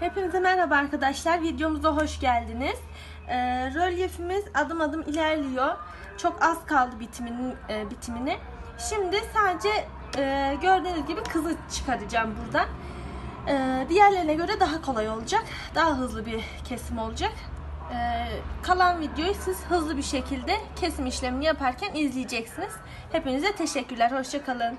Hepinize merhaba arkadaşlar. Videomuza hoş geldiniz. Ee, rölyefimiz adım adım ilerliyor. Çok az kaldı bitiminin e, bitimini. Şimdi sadece e, gördüğünüz gibi kızı çıkaracağım buradan. Ee, diğerlerine göre daha kolay olacak. Daha hızlı bir kesim olacak. Ee, kalan videoyu siz hızlı bir şekilde kesim işlemini yaparken izleyeceksiniz. Hepinize teşekkürler. Hoşçakalın.